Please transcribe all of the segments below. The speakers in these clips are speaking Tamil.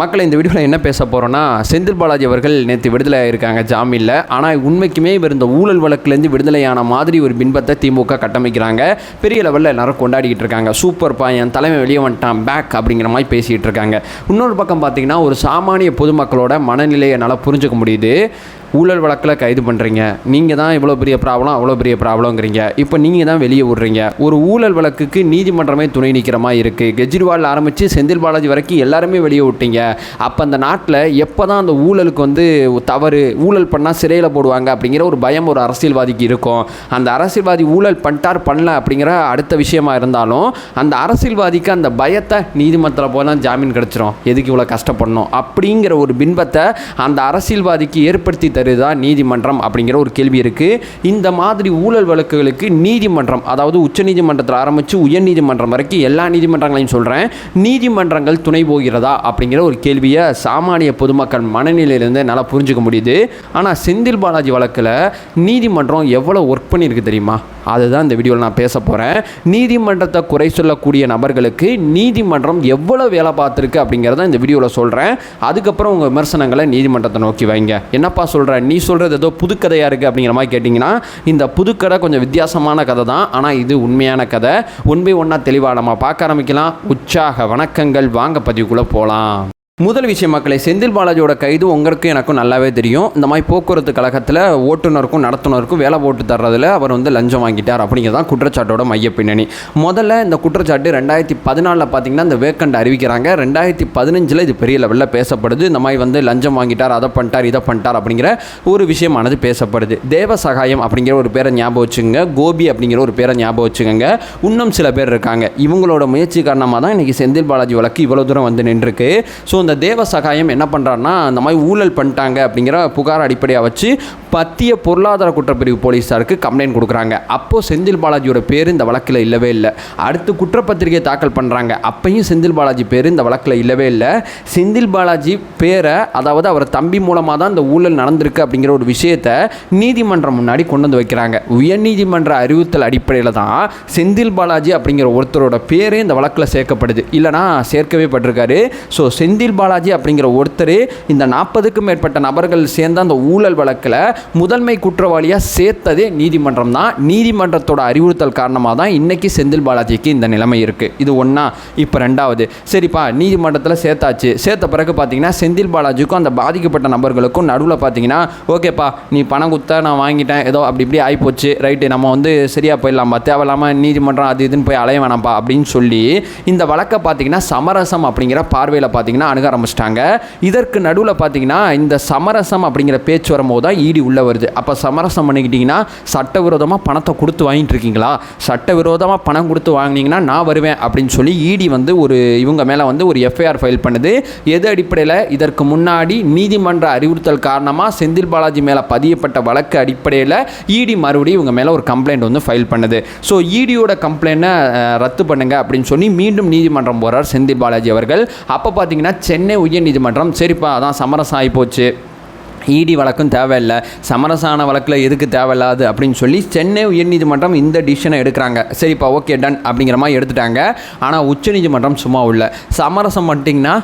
மக்களை இந்த வீடியோவில் என்ன பேச போகிறோன்னா செந்தில் பாலாஜி அவர்கள் நேற்று விடுதலை ஆகியிருக்காங்க ஜாமீனில். ஆனால் உண்மைக்குமே இவர் இந்த ஊழல் வழக்குலேருந்து விடுதலையான மாதிரி ஒரு பின்பத்தை திமுக கட்டமைக்கிறாங்க. பெரிய லெவலில் எல்லாரும் கொண்டாடிக்கிட்டு இருக்காங்க. சூப்பர் பையன் தலைமை வெளியே வந்துட்டான் பேக் அப்படிங்கிற மாதிரி பேசிகிட்டு இருக்காங்க. இன்னொரு பக்கம் பார்த்திங்கன்னா ஒரு சாமானிய பொதுமக்களோட மனநிலையை என்னால் புரிஞ்சுக்க முடியுது. ஊழல் வழக்கில் கைது பண்ணுறீங்க நீங்கள் தான் இவ்வளோ பெரிய ப்ராப்ளம் அவ்வளோ பெரிய ப்ராப்ளங்கிறீங்க இப்போ நீங்கள் தான் வெளியே விடுறீங்க ஒரு ஊழல் வழக்குக்கு நீதிமன்றமே துணை நிற்கிற மாதிரி இருக்குது கெஜ்ரிவால் ஆரம்பித்து செந்தில் பாலாஜி வரைக்கும் எல்லாருமே வெளியே விட்டீங்க அப்போ அந்த நாட்டில் எப்போ தான் அந்த ஊழலுக்கு வந்து தவறு ஊழல் பண்ணால் சிறையில் போடுவாங்க அப்படிங்கிற ஒரு பயம் ஒரு அரசியல்வாதிக்கு இருக்கும். அந்த அரசியல்வாதி ஊழல் பண்ணிட்டார் பண்ணல அப்படிங்கிற அடுத்த விஷயமா இருந்தாலும் அந்த அரசியல்வாதிக்கு அந்த பயத்தை நீதிமன்றத்தில் போனால் ஜாமீன் கிடச்சிரும். எதுக்கு இவ்வளோ கஷ்டப்படணும்? அப்படிங்கிற ஒரு பின்பத்தை அந்த அரசியல்வாதிக்கு ஏற்படுத்தி தருதா நீதிமன்றம் அப்படிங்கிற ஒரு கேள்வி இருக்குது இந்த மாதிரி ஊழல் வழக்குகளுக்கு நீதிமன்றம் அதாவது உச்சநீதிமன்றத்தில் ஆரம்பித்து உயர்நீதிமன்றம் வரைக்கும் எல்லா நீதிமன்றங்களையும் சொல்கிறேன் நீதிமன்றங்கள் துணை போகிறதா அப்படிங்கிற ஒரு கேள்வியை சாமானிய பொதுமக்கள் மனநிலையிலேருந்து என்னால் புரிஞ்சுக்க முடியுது. ஆனால் செந்தில் பாலாஜி வழக்கில் நீதிமன்றம் எவ்வளோ ஒர்க் பண்ணியிருக்கு தெரியுமா? அதுதான் இந்த வீடியோவில் நான் பேச போகிறேன் நீதிமன்றத்தை குறை சொல்லக்கூடிய நபர்களுக்கு நீதிமன்றம் எவ்வளோ வேலை பார்த்துருக்கு அப்படிங்கிறத இந்த வீடியோவில் சொல்கிறேன் அதுக்கப்புறம் உங்கள் விமர்சனங்களை நீதிமன்றத்தை நோக்கி வைங்க. என்னப்பா சொல்கிற நீ சொல்கிறது ஏதோ புதுக்கதையாக இருக்குது அப்படிங்கிற மாதிரி கேட்டிங்கன்னா இந்த புதுக்கதை கொஞ்சம் வித்தியாசமான கதை தான். ஆனால் இது உண்மையான கதை. ஒன் பை ஒன்னாக தெளிவாக நம்ம பார்க்க ஆரம்பிக்கலாம். உற்சாக வணக்கங்கள். வாங்க பதிவுக்குள்ளே போகலாம் முதல் விஷயம் மக்களை செந்தில் பாலாஜியோட கைது உங்களுக்கும் எனக்கும் நல்லாவே தெரியும். இந்த மாதிரி போக்குவரத்து கழகத்தில் ஓட்டுநருக்கும் நடத்துனருக்கும் வேலை போட்டு தர்றதில் அவர் வந்து லஞ்சம் வாங்கிட்டார் அப்படிங்கிறது தான் குற்றச்சாட்டோட மைய பின்னணி. முதல்ல இந்த குற்றச்சாட்டு ரெண்டாயிரத்தி பதினாலில் பார்த்தீங்கன்னா இந்த வேக்கண்ட் அறிவிக்கிறாங்க. ரெண்டாயிரத்தி பதினஞ்சில் இது பெரிய லெவலில் பேசப்படுது. இந்த மாதிரி வந்து லஞ்சம் வாங்கிட்டார் அதை பண்ணிட்டார் இதை பண்ணிட்டார் அப்படிங்கிற ஒரு விஷயமானது பேசப்படுது. தேவ சகாயம் அப்படிங்கிற ஒரு பேரை ஞாபகம் வச்சுங்க கோபி அப்படிங்கிற ஒரு பேரை ஞாபகம் வச்சுக்கோங்க. இன்னும் சில பேர் இருக்காங்க. இவங்களோட முயற்சி காரணமாக தான் இன்றைக்கி செந்தில் பாலாஜி வழக்கு இவ்வளோ தூரம் வந்து நின்றுருக்கு. ஸோ இந்த தேவ சகாயம் என்ன பண்ணுறாருன்னா இந்த மாதிரி ஊழல் பண்ணிட்டாங்க அப்படிங்கிற புகார் அடிப்படையாக வச்சு மத்திய பொருளாதார குற்றப்பிரிவு போலீஸாருக்கு கம்ப்ளைண்ட் கொடுக்குறாங்க. அப்போது செந்தில் பாலாஜியோட பேர் இந்த வழக்கில் இல்லவே இல்லை. அடுத்து குற்றப்பத்திரிகை தாக்கல் பண்ணுறாங்க அப்பையும் செந்தில் பாலாஜி பேர் இந்த வழக்கில் இல்லவே இல்லை. செந்தில் பாலாஜி பேரை அதாவது அவர் தம்பி மூலமாக தான் இந்த ஊழல் நடந்திருக்கு அப்படிங்கிற ஒரு விஷயத்தை நீதிமன்றம் முன்னாடி கொண்டு வந்து வைக்கிறாங்க. உயர்நீதிமன்ற அறிவுறுத்தல் அடிப்படையில் தான் செந்தில் பாலாஜி அப்படிங்கிற ஒருத்தரோட பேரே இந்த வழக்கில் சேர்க்கப்படுது. இல்லைனா சேர்க்கவே பட்டிருக்காரு. ஸோ செந்தில் பாலாஜி அப்படிங்கிற ஒருத்தர் இந்த நாற்பதுக்கும் மேற்பட்ட நபர்கள் சேர்ந்த அந்த ஊழல் வழக்கில் முதன்மை குற்றவாளியாக சேர்த்ததே நீதிமன்றம் தான். நீதிமன்றத்தோட அறிவுறுத்தல் காரணமாக தான் இன்னைக்கு செந்தில் பாலாஜிக்கு இந்த நிலைமை இருக்குது இது ஒன்றா இப்போ ரெண்டாவது. சரிப்பா நீதிமன்றத்தில் சேர்த்தாச்சு. சேர்த்த பிறகு பார்த்தீங்கன்னா செந்தில் பாலாஜிக்கும் அந்த பாதிக்கப்பட்ட நபர்களுக்கும் நடுவில் பார்த்தீங்கன்னா ஓகேப்பா நீ பணம் கொடுத்தா நான் வாங்கிட்டேன். ஏதோ அப்படி இப்படி ஆகிப்போச்சு ரைட்டு நம்ம வந்து சரியாக போயிடலாம்ப்பா தேவையில்லாமல் நீதிமன்றம் அது இதுன்னு போய் அலைய வேணாம்ப்பா அப்படின்னு சொல்லி இந்த வழக்கை பார்த்தீங்கன்னா சமரசம் அப்படிங்கிற பார்வையில் பார்த்தீங்கன்னா அணுக ஆரம்பிச்சிட்டாங்க. இதற்கு நடுவில் பார்த்தீங்கன்னா இந்த சமரசம் அப்படிங்கிற பேச்சு வரும்போது தான் ஈடி உள்ளே வருது. அப்போ சமரசம் பண்ணிக்கிட்டிங்கன்னா சட்டவிரோதமாக பணத்தை கொடுத்து வாங்கிட்டு இருக்கீங்களா? சட்டவிரோதமாக பணம் கொடுத்து வாங்கினீங்கன்னா நான் வருவேன் அப்படின்னு சொல்லி இடி வந்து ஒரு இவங்க மேலே வந்து ஒரு எஃப்ஐஆர் ஃபைல் பண்ணுது. எது அடிப்படையில்? இதற்கு முன்னாடி நீதிமன்ற அறிவுறுத்தல் காரணமாக செந்தில் பாலாஜி மேலே பதியப்பட்ட வழக்கு அடிப்படையில் இடி மறுபடியும் இவங்க மேலே ஒரு கம்ப்ளைண்ட் வந்து ஃபைல் பண்ணுது. ஸோ இடியோட கம்ப்ளைண்ட்டை ரத்து பண்ணுங்க அப்படின்னு சொல்லி மீண்டும் நீதிமன்றம் போகிறார் செந்தில் பாலாஜி அவர்கள். அப்போ பார்த்தீங்கன்னா சென்னை உயர்நீதிமன்றம் சரிப்பா அதான் சமரசம் ஆகிப்போச்சு இடி வழக்கும் தேவையில்லை. சமரசான வழக்கில் எதுக்கு தேவையில்லாது அப்படின்னு சொல்லி சென்னை உயர்நீதிமன்றம் இந்த டிசிஷனை எடுக்கிறாங்க. சரிப்பா ஓகே டன் அப்படிங்கிற மாதிரி எடுத்துட்டாங்க. ஆனால் உச்சநீதிமன்றம் சும்மா உள்ள. சமரசம் பண்ணிட்டிங்கன்னா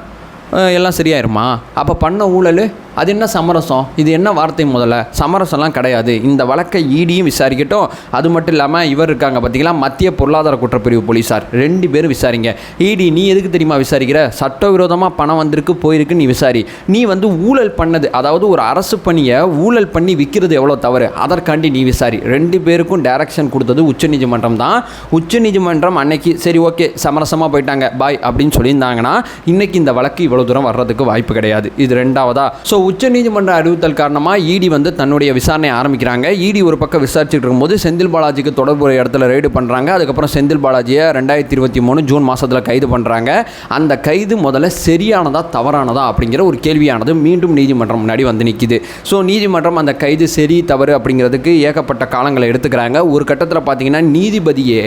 எல்லாம் சரியாயிருமா? அப்போ பண்ண ஊழல் அது என்ன சமரசம்? இது என்ன வார்த்தை முதல்ல? சமரசம்லாம் கிடையாது. இந்த வழக்கை ஈடியும் விசாரிக்கட்டும். அது மட்டும் இல்லாமல் இவர் இருக்காங்க பார்த்தீங்களா மத்திய பொருளாதார குற்றப்பிரிவு போலீஸார் ரெண்டு பேரும் விசாரிங்க. ஈடி நீ எதுக்கு தெரியுமா விசாரிக்கிற? சட்டவிரோதமாக பணம் வந்திருக்கு போயிருக்கு நீ விசாரி. நீ வந்து ஊழல் பண்ணது அதாவது ஒரு அரசு பணியை ஊழல் பண்ணி விற்கிறது எவ்வளோ தவறு? அதற்காண்டி நீ விசாரி. ரெண்டு பேருக்கும் டைரக்ஷன் கொடுத்தது உச்சநீதிமன்றம் தான். உச்சநீதிமன்றம் அன்னைக்கு சரி ஓகே சமரசமாக போயிட்டாங்க. பாய் அப்படின்னு சொல்லியிருந்தாங்கன்னா இன்னைக்கு இந்த வழக்கு இவ்வளோ தூரம் வர்றதுக்கு வாய்ப்பு கிடையாது. இது ரெண்டாவதா? ஸோ உச்சநீதிமன்ற அறிவுறுத்தல் காரணமாக இடி வந்து தன்னுடைய விசாரணையை ஆரம்பிக்கிறாங்க. இடி ஒரு பக்கம் விசாரிச்சுட்டு இருக்கும்போது செந்தில் பாலாஜிக்கு தொடர்புடைய இடத்துல ரெய்டு பண்ணுறாங்க அதுக்கப்புறம் செந்தில் பாலாஜியை ரெண்டாயிரத்தி இருபத்தி மூணு ஜூன் மாதத்தில் கைது பண்ணுறாங்க அந்த கைது முதல்ல சரியானதா தவறானதா அப்படிங்கிற ஒரு கேள்வியானது மீண்டும் நீதிமன்றம் முன்னாடி வந்து நிற்கிது ஸோ நீதிமன்றம் அந்த கைது சரி தவறு அப்படிங்கிறதுக்கு ஏகப்பட்ட காலங்களை எடுத்துக்கிறாங்க. ஒரு கட்டத்தில் பார்த்தீங்கன்னா நீதிபதியே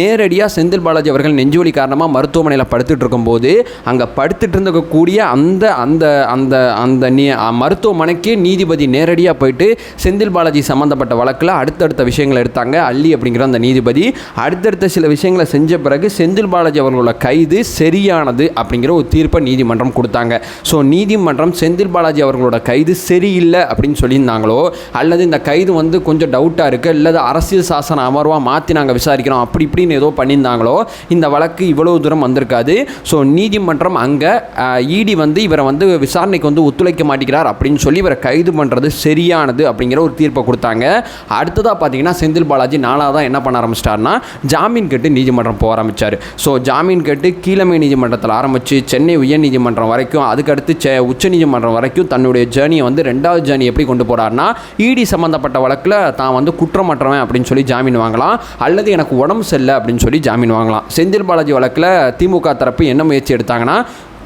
நேரடியாக செந்தில் பாலாஜி அவர்கள் நெஞ்சுவலி காரணமாக மருத்துவமனையில் படுத்துட்டு இருக்கும்போது அங்கே படுத்துட்டு இருந்தக்கூடிய அந்த அந்த அந்த அந்த நீ மருத்துவமனைக்கு நீதிபதி நேரடியாக போயிட்டு செந்தில் பாலாஜி சம்மந்தப்பட்ட வழக்கில் அடுத்தடுத்த விஷயங்களை எடுத்தாங்க அள்ளி அப்படிங்கிற அந்த நீதிபதி. அடுத்தடுத்த சில விஷயங்களை செஞ்ச பிறகு செந்தில் பாலாஜி அவர்களோட கைது சரியானது அப்படிங்கிற ஒரு தீர்ப்பை நீதிமன்றம் கொடுத்தாங்க. ஸோ நீதிமன்றம் செந்தில் பாலாஜி அவர்களோட கைது சரியில்லை அப்படின்னு சொல்லியிருந்தாங்களோ அல்லது இந்த கைது வந்து கொஞ்சம் டவுட்டாக இருக்குது அல்லது அரசியல் சாசன அமர்வாக மாற்றி நாங்கள் விசாரிக்கிறோம் அப்படி இப்படின்னு ஏதோ பண்ணியிருந்தாங்களோ இந்த வழக்கு இவ்வளவு தூரம் வந்திருக்காது. ஸோ நீதிமன்றம் அங்கே இடி வந்து இவரை வந்து விசாரணைக்கு வந்து ஒத்துழைக்க மாட்டேன் மாட்டிக்கிறார் அப்படின்னு சொல்லி இவரை கைது பண்ணுறது சரியானது அப்படிங்கிற ஒரு தீர்ப்பை கொடுத்தாங்க. அடுத்ததாக பார்த்தீங்கன்னா செந்தில் பாலாஜி நாளாக தான் என்ன பண்ண ஆரம்பிச்சிட்டாருன்னா ஜாமீன் கேட்டு நீதிமன்றம் போக ஆரம்பித்தார் ஸோ ஜாமீன் கேட்டு கீழமை நீதிமன்றத்தில் ஆரம்பித்து சென்னை உயர்நீதிமன்றம் வரைக்கும் அதுக்கடுத்து செ உச்சநீதிமன்றம் வரைக்கும் தன்னுடைய ஜேர்னியை வந்து ரெண்டாவது ஜேர்னி எப்படி கொண்டு போகிறாருன்னா இடி சம்மந்தப்பட்ட வழக்கில் தான் வந்து குற்றமற்றவன் அப்படின்னு சொல்லி ஜாமீன் வாங்கலாம். அல்லது எனக்கு உடம்பு சரியில்லை அப்படின்னு சொல்லி ஜாமீன் வாங்கலாம். செந்தில் பாலாஜி வழக்கில் திமுக தரப்பு என்ன முயற்சி எடுத்தாங்கன்னா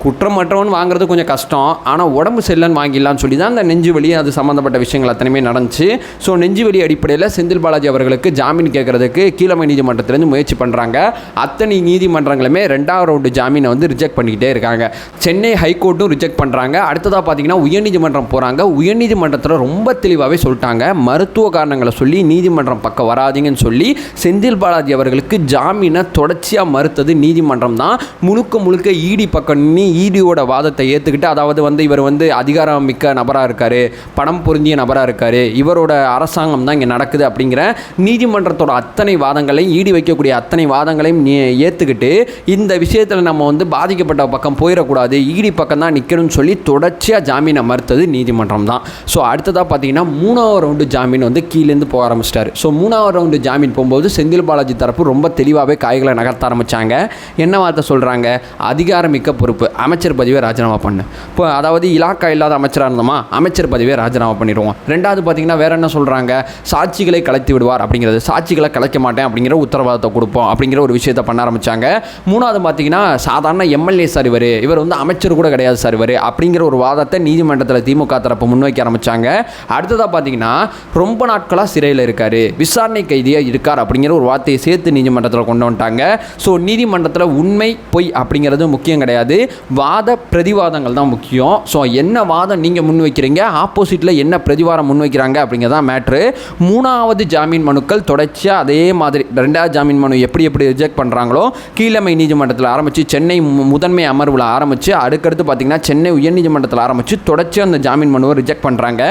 குற்றமற்றவன் வாங்குறது கொஞ்சம் கஷ்டம் ஆனால் உடம்பு செல்லன்னு வாங்கிடலாம்னு சொல்லி தான் அந்த நெஞ்சு வலி அது சம்மந்தப்பட்ட விஷயங்கள் அத்தனையுமே நடந்துச்சு. ஸோ நெஞ்சு வலி அடிப்படையில் செந்தில் பாலாஜி அவர்களுக்கு ஜாமீன் கேட்கறதுக்கு கீழமை நீதிமன்றத்திலேருந்து முயற்சி பண்ணுறாங்க அத்தனை நீதிமன்றங்களுமே ரெண்டாவது ரவுண்டு ஜாமீனை வந்து ரிஜெக்ட் பண்ணிக்கிட்டே இருக்காங்க. சென்னை ஹைகோர்ட்டும் ரிஜெக்ட் பண்ணுறாங்க அடுத்ததாக பார்த்தீங்கன்னா உயர்நீதிமன்றம் போகிறாங்க உயர்நீதிமன்றத்தில் ரொம்ப தெளிவாகவே சொல்லிட்டாங்க. மருத்துவ காரணங்களை சொல்லி நீதிமன்றம் பக்கம் வராதீங்கன்னு சொல்லி செந்தில் பாலாஜி அவர்களுக்கு ஜாமீனை தொடர்ச்சியாக மறுத்தது நீதிமன்றம் தான் முழுக்க முழுக்க ஈடி பக்கம் நின்று ஈடியோட வாதத்தை ஏற்றுக்கிட்டு அதாவது வந்து இவர் வந்து அதிகாரம் மிக்க நபராக இருக்கார் பணம் பொருந்திய நபராக இருக்கார் இவரோட அரசாங்கம் தான் இங்கே நடக்குது அப்படிங்கிற நீதிமன்றத்தோட அத்தனை வாதங்களையும் ஈடி வைக்கக்கூடிய அத்தனை வாதங்களையும் நீ ஏற்றுக்கிட்டு இந்த விஷயத்தில் நம்ம வந்து பாதிக்கப்பட்ட பக்கம் போயிடக்கூடாது ஈடி பக்கம் தான் நிற்கணும்னு சொல்லி தொடர்ச்சியாக ஜாமீனை மறுத்தது நீதிமன்றம் தான். ஸோ அடுத்ததாக பார்த்தீங்கன்னா மூணாவது ரவுண்டு ஜாமீன் வந்து கீழேருந்து போக ஆரம்பிச்சிட்டாரு. ஸோ மூணாவது ரவுண்டு ஜாமீன் போகும்போது செந்தில் பாலாஜி தரப்பு ரொம்ப தெளிவாகவே காய்களை நகர்த்த ஆரம்பித்தாங்க என்ன வார்த்தை சொல்கிறாங்க அதிகாரமிக்க பொறுப்பு. அமைச்சர் பதவியை ராஜினாமா பண்ணு. இப்போ அதாவது இலாக்கா இல்லாத அமைச்சராக இருந்தோமா அமைச்சர் பதவியை ராஜினாமா பண்ணிடுவோம். ரெண்டாவது பார்த்தீங்கன்னா வேற என்ன சொல்கிறாங்க சாட்சிகளை கலைத்து விடுவார் அப்படிங்கிறது. சாட்சிகளை கலைக்க மாட்டேன் அப்படிங்கிற உத்தரவாதத்தை கொடுப்போம் அப்படிங்கிற ஒரு விஷயத்தை பண்ண ஆரம்பித்தாங்க மூணாவது பார்த்தீங்கன்னா சாதாரண எம்எல்ஏ சார் இவர். இவர் வந்து அமைச்சர் கூட கிடையாது சார் இவர் அப்படிங்கிற ஒரு வாதத்தை நீதிமன்றத்தில் திமுக தரப்பு முன்வைக்க ஆரம்பித்தாங்க அடுத்ததாக பார்த்தீங்கன்னா ரொம்ப நாட்களாக சிறையில் இருக்கார். விசாரணை கைதியாக இருக்கார் அப்படிங்கிற ஒரு வார்த்தையை சேர்த்து நீதிமன்றத்தில் கொண்டு வந்துட்டாங்க. ஸோ நீதிமன்றத்தில் உண்மை பொய் அப்படிங்கிறது முக்கியம் கிடையாது. வாத பிரதிவாதங்கள் தான் முக்கியம். ஸோ என்ன வாதம் நீங்கள் முன்வைக்கிறீங்க ஆப்போசிட்டில் என்ன பிரதிவாரம் முன்வைக்கிறாங்க அப்படிங்கிறது தான் மேட்ரு மூணாவது ஜாமீன் மனுக்கள் தொடர்ச்சியாக அதே மாதிரி ரெண்டாவது ஜாமீன் மனு எப்படி எப்படி ரிஜெக்ட் பண்ணுறாங்களோ கீழமை நீதிமன்றத்தில் ஆரம்பித்து சென்னை மு- முதன்மை அமர்வில் ஆரம்பித்து அடுக்கடுத்து பார்த்தீங்கன்னா சென்னை உயர்நீதிமன்றத்தில் ஆரம்பித்து தொடர்ச்சியாக அந்த ஜாமீன் மனுவை ரிஜெக்ட் பண்ணுறாங்க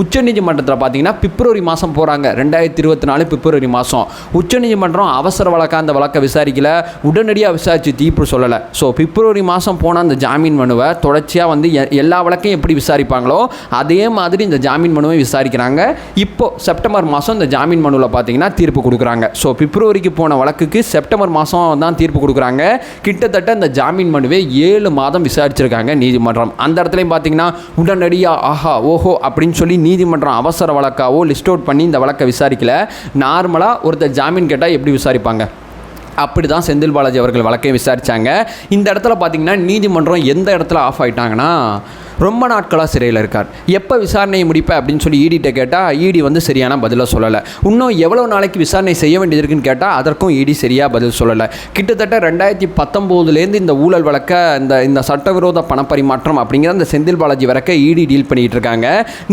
உச்சநீதிமன்றத்தில் பார்த்தீங்கன்னா பிப்ரவரி மாதம் போகிறாங்க ரெண்டாயிரத்தி இருபத்தி நாலு பிப்ரவரி மாதம் உச்சநீதிமன்றம் அவசர வழக்காக அந்த வழக்கை விசாரிக்கல. உடனடியாக விசாரித்து தீர்ப்பு சொல்லலை. ஸோ பிப்ரவரி மாதம் போன அந்த ஜாமீன் மனுவை தொடர்ச்சியாக வந்து எ- எல்லா வழக்கையும் எப்படி விசாரிப்பாங்களோ அதே மாதிரி இந்த ஜாமீன் மனுவை விசாரிக்கிறாங்க. இப்போ செப்டம்பர் மாதம் இந்த ஜாமீன் மனுவில் பார்த்தீங்கன்னா தீர்ப்பு கொடுக்குறாங்க. ஸோ பிப்ரவரிக்கு போன வழக்குக்கு செப்டம்பர் மாதம் தான் தீர்ப்பு கொடுக்குறாங்க. கிட்டத்தட்ட இந்த ஜாமீன் மனுவை ஏழு மாதம் விசாரிச்சிருக்காங்க நீதிமன்றம். அந்த இடத்துலையும் பார்த்தீங்கன்னா உடனடியாக ஆஹா ஓஹோ அப்படின்னு சொல்லி நீதிமன்றம் அவசர வழக்காவோ லிஸ்ட் அவுட் பண்ணி இந்த வழக்கை விசாரிக்கல. நார்மலாக ஒருத்தர் ஜாமீன் கேட்டால் எப்படி விசாரிப்பாங்க? அப்படி தான் செந்தில் பாலாஜி அவர்கள் வழக்கை விசாரித்தாங்க இந்த இடத்துல பார்த்தீங்கன்னா நீதிமன்றம் எந்த இடத்துல ஆஃப் ஆயிட்டாங்கன்னா ரொம்ப நாட்களாக சிறையில் இருக்கார். எப்போ விசாரணையை முடிப்ப அப்படின்னு சொல்லி ஈடிட்ட கேட்டால் ஈடி வந்து சரியான பதிலாக சொல்லலை. இன்னும் எவ்வளோ நாளைக்கு விசாரணை செய்ய வேண்டியது இருக்குன்னு கேட்டால் அதற்கும் ஈடி சரியாக பதில் சொல்லலை. கிட்டத்தட்ட ரெண்டாயிரத்தி பத்தொம்போதுலேருந்து இந்த ஊழல் வழக்க இந்த இந்த சட்டவிரோத பணப்பரிமாற்றம் அப்படிங்கிற அந்த செந்தில் பாலாஜி வழக்கை ஈடி டீல் பண்ணிகிட்டு இருக்காங்க.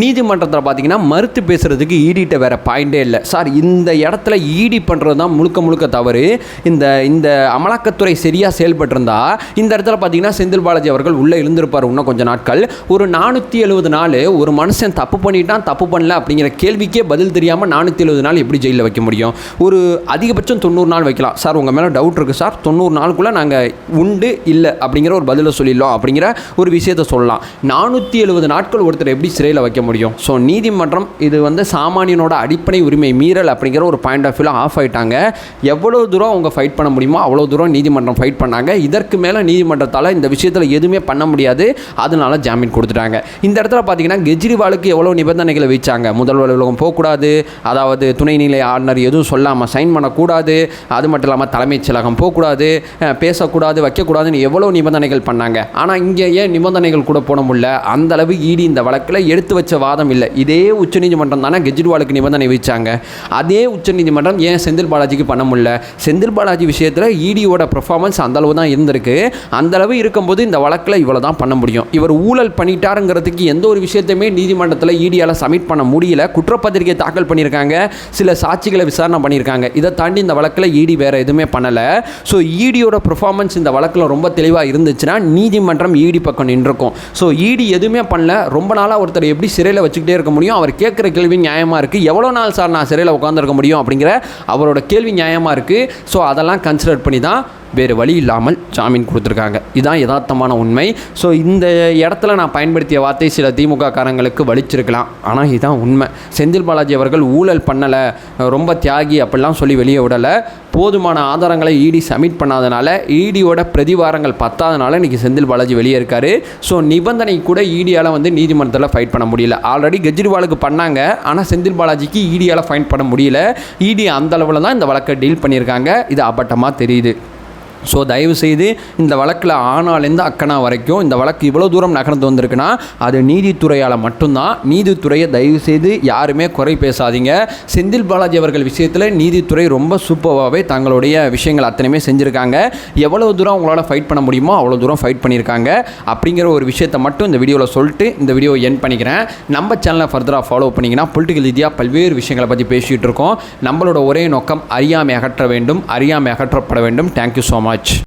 நீதிமன்றத்தில் பார்த்தீங்கன்னா மறுத்து பேசுகிறதுக்கு ஈடிட்ட வேறு பாயிண்டே இல்லை. சார் இந்த இடத்துல ஈடி பண்ணுறது தான் முழுக்க முழுக்க தவறு. இந்த இந்த அமலாக்கத்துறை சரியாக செயல்பட்டிருந்தா இந்த இடத்துல பார்த்தீங்கன்னா செந்தில் பாலாஜி அவர்கள் உள்ளே இருந்திருப்பார் இன்னும் கொஞ்சம் நாட்கள். ஒரு நானூற்றி எழுபது நாள் ஒரு மனுஷன் தப்பு பண்ணிட்டான் தப்பு பண்ணல அப்படிங்கிற கேள்விக்கே பதில் தெரியாமல் நானூற்றி எழுபது நாள் எப்படி ஜெயிலில் வைக்க முடியும்? ஒரு அதிகபட்சம் தொண்ணூறு நாள் வைக்கலாம். சார் உங்கள் மேலே டவுட் இருக்குது சார். தொண்ணூறு நாளுக்குள்ளே நாங்கள் உண்டு இல்லை அப்படிங்கிற ஒரு பதிலை சொல்லிடலாம் அப்படிங்கிற ஒரு விஷயத்தை சொல்லலாம். நானூற்றி எழுபது நாட்கள் ஒருத்தர் எப்படி சிறையில் வைக்க முடியும்? ஸோ நீதிமன்றம் இது வந்து சாமானியனோட அடிப்படை உரிமை மீறல் அப்படிங்கிற ஒரு பாயிண்ட் ஆஃப் வியூவில் ஆஃப் ஆயிட்டாங்க. எவ்வளோ தூரம் அவங்க ஃபைட் பண்ண முடியுமோ அவ்வளோ தூரம் நீதிமன்றம் ஃபைட் பண்ணாங்க. இதற்கு மேலே நீதிமன்றத்தால் இந்த விஷயத்தில் எதுவுமே பண்ண முடியாது. அதனால ஜாமீன் கொடுத்துட்டாங்க. இந்த இடத்துல பார்த்தீங்கன்னா கெஜ்ரிவாலுக்கு எவ்வளோ நிபந்தனைகளை வச்சாங்க. முதல்வர் அலுவலகம் போகக்கூடாது. அதாவது துணைநிலை ஆளுநர் எதுவும் சொல்லாமல் சைன் பண்ணக்கூடாது. அது மட்டும் இல்லாமல் தலைமைச் செயலகம் போகக்கூடாது. பேசக்கூடாது வைக்கக்கூடாதுன்னு எவ்வளோ நிபந்தனைகள் பண்ணாங்க. ஆனால் இங்கே ஏன் நிபந்தனைகள் கூட போட முடியல? அந்தளவு ஈடி இந்த வழக்கில் எடுத்து வச்ச வாதம் இல்லை. இதே உச்சநீதிமன்றம் தானே கெஜ்ரிவாலுக்கு நிபந்தனை வச்சாங்க. அதே உச்சநீதிமன்றம் ஏன் செந்தில் பாலாஜிக்கு பண்ண முடியல? செந்தில் பாலாஜி விஷயத்தில் ஈடியோட பெர்ஃபார்மன்ஸ் அந்தளவு தான் இருந்திருக்கு. அந்தளவு இருக்கும்போது இந்த வழக்கில் இவ்வளோ தான் பண்ண முடியும். இவர் ஊழல் தாக்கல் பண்ணிட்டாருங்கிறதுக்கு எந்த ஒரு விஷயத்தையுமே நீதிமன்றத்தில் இடியால் சப்மிட் பண்ண முடியல. குற்றப்பத்திரிகை தாக்கல் பண்ணியிருக்காங்க. சில சாட்சிகளை விசாரணை பண்ணியிருக்காங்க. இதை தாண்டி இந்த வழக்கில் இடி வேறு எதுவுமே பண்ணலை. ஸோ இடியோட பர்ஃபார்மன்ஸ் இந்த வழக்கில் ரொம்ப தெளிவாக இருந்துச்சுன்னா நீதிமன்றம் இடி பக்கம் நின்றுக்கும். ஸோ இடி எதுவுமே பண்ணல. ரொம்ப நாளாக ஒருத்தர் எப்படி சிறையில் வச்சுக்கிட்டே இருக்க முடியும்? அவர் கேட்குற கேள்வி நியாயமாக இருக்குது எவ்வளோ நாள் சார் நான் சிறையில் உட்காந்துருக்க முடியும் அப்படிங்கிற அவரோட கேள்வி நியாயமாக இருக்குது ஸோ அதெல்லாம் கன்சிடர் பண்ணி தான் வேறு வழி இல்லாமல் ஜாமீன் கொடுத்துருக்காங்க. இதுதான் யதார்த்தமான உண்மை. ஸோ இந்த இடத்துல நான் பயன்படுத்திய வார்த்தை சில திமுக காரங்களுக்கு வலிச்சிருக்கலாம். ஆனால் இதுதான் உண்மை. செந்தில் பாலாஜி அவர்கள் ஊழல் பண்ணலை ரொம்ப தியாகி அப்படிலாம் சொல்லி வெளியே விடலை. போதுமான ஆதாரங்களை இடி சப்மிட் பண்ணாதனால இடியோட பிரதிவாரங்கள் பத்தாதனால இன்றைக்கி செந்தில் பாலாஜி வெளியே இருக்கார். ஸோ நிபந்தனை கூட இடியால் வந்து நீதிமன்றத்தில் ஃபைட் பண்ண முடியல. ஆல்ரெடி கெஜ்ரிவாலுக்கு பண்ணாங்க ஆனால் செந்தில் பாலாஜிக்கு இடியால் ஃபைன் பண்ண முடியல. இடி அந்த அளவில் தான் இந்த வழக்கை டீல் பண்ணியிருக்காங்க. இது அபட்டமாக தெரியுது. ஸோ தயவு செய்து இந்த வழக்கில் ஆனாலேருந்து அக்கனா வரைக்கும் இந்த வழக்கு இவ்வளோ தூரம் நகர்ந்து வந்திருக்குன்னா அது நீதித்துறையால் மட்டும்தான். நீதித்துறையை தயவு செய்து யாருமே குறை பேசாதீங்க. செந்தில் பாலாஜி அவர்கள் விஷயத்தில் நீதித்துறை ரொம்ப சூப்பராகவே தங்களுடைய விஷயங்கள் அத்தனையுமே செஞ்சுருக்காங்க. எவ்வளோ தூரம் அவங்களால ஃபைட் பண்ண முடியுமோ அவ்வளோ தூரம் ஃபைட் பண்ணியிருக்காங்க. அப்படிங்கிற ஒரு விஷயத்தை மட்டும் இந்த வீடியோவில் சொல்லிட்டு இந்த வீடியோ என் பண்ணிக்கிறேன். நம்ம சேனலை ஃபர்தராக ஃபாலோ பண்ணிங்கன்னா பொலிட்டிக்கல் ரீதியாக பல்வேறு விஷயங்களை பற்றி பேசிகிட்டு இருக்கோம். நம்மளோட ஒரே நோக்கம் அறியாமை அகற்ற வேண்டும். அறியாமை அகற்றப்பட வேண்டும். Thank you so much much.